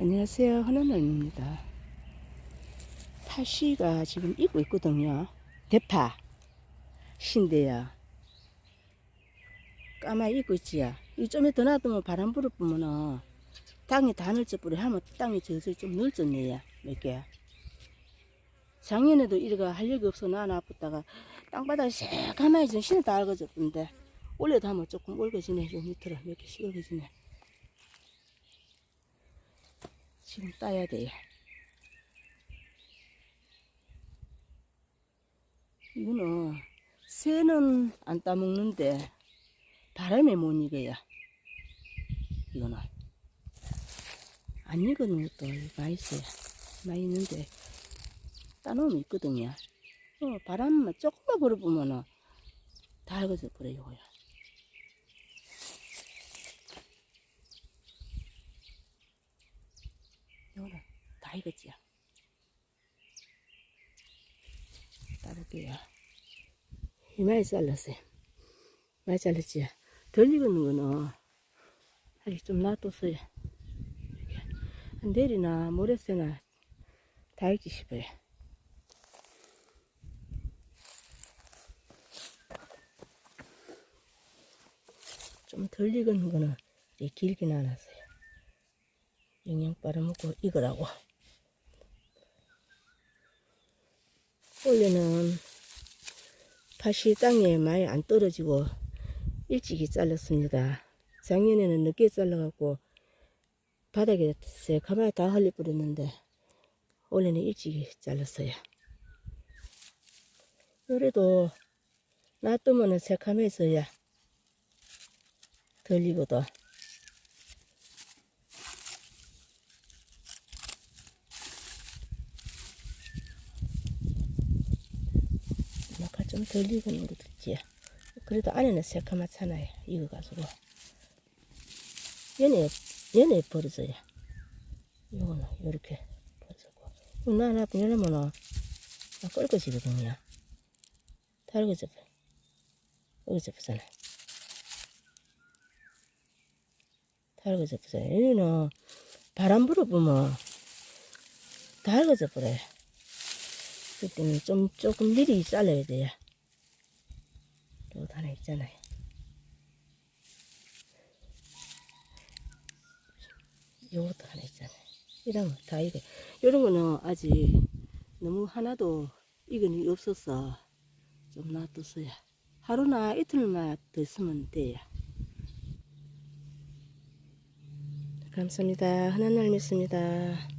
안녕하세요. 흔한날입니다. 파시가 지금 익고 있거든요. 대파. 신데요. 까마귀 익고 있지요. 이좀에 더 놔두면 바람 불을 뿌면은 땅이 다 널쩍뿌리 하면 땅이 슬슬 좀 널쩍네요. 몇 개. 작년에도 이래가 할 얘기 없어 나 아프다가 땅바닥에 새까마귀 정신이 다 얽어졌던데 올해도 하면 조금 올거지네. 요 밑으로 몇 개씩 올거지네. 지금 따야 돼요. 이거는 새는 안 따먹는데 바람에 못 익어요. 이거는 안 익은 것도 많이 있어요. 많이 있는데 따놓으면 있거든요. 어, 바람만 조금만 불어보면은 다 익어져 버려요. 이거는 다 익었지요. 따를게요. 이 많이 잘랐어요. 많이 잘랐지요. 덜 익은 거는 아직 좀 놔뒀어요. 내일이나 모레새나 다 익지 싶어요. 좀 덜 익은 거는 길게 나눴어요. 영양 빨아먹고 익으라고. 원래는 팥이 땅에 많이 안 떨어지고 일찍이 잘랐습니다. 작년에는 늦게 잘라갖고 바닥에 새카마에 다 흘려버렸는데 올해는 일찍이 잘랐어요. 그래도 놔두면은 새카매서야 덜 익어도 뭐가 좀덜 익은 것도 있지. 그래도 안에는 새카맣잖아요. 익어가지고. 얘네, 얘네 버려져요. 요거는 요렇게 버려지고. 이거 나나 이러면은 나 끓거지거든요. 달궈져 버 여기서 보잖아. 달궈져 보잖아. 얘는 바람 불어보면 달궈져 버려요. 그때는 좀 조금 미리 잘라야 돼요. 요 하나 있잖아요. 요것도 하나 있잖아요. 이런 거다 이거. 이런 거는 아직 너무 하나도 이건이 없어서 좀 놔뒀어요. 하루나 이틀만 더 있으면 돼요. 감사합니다. 하나님 믿습니다.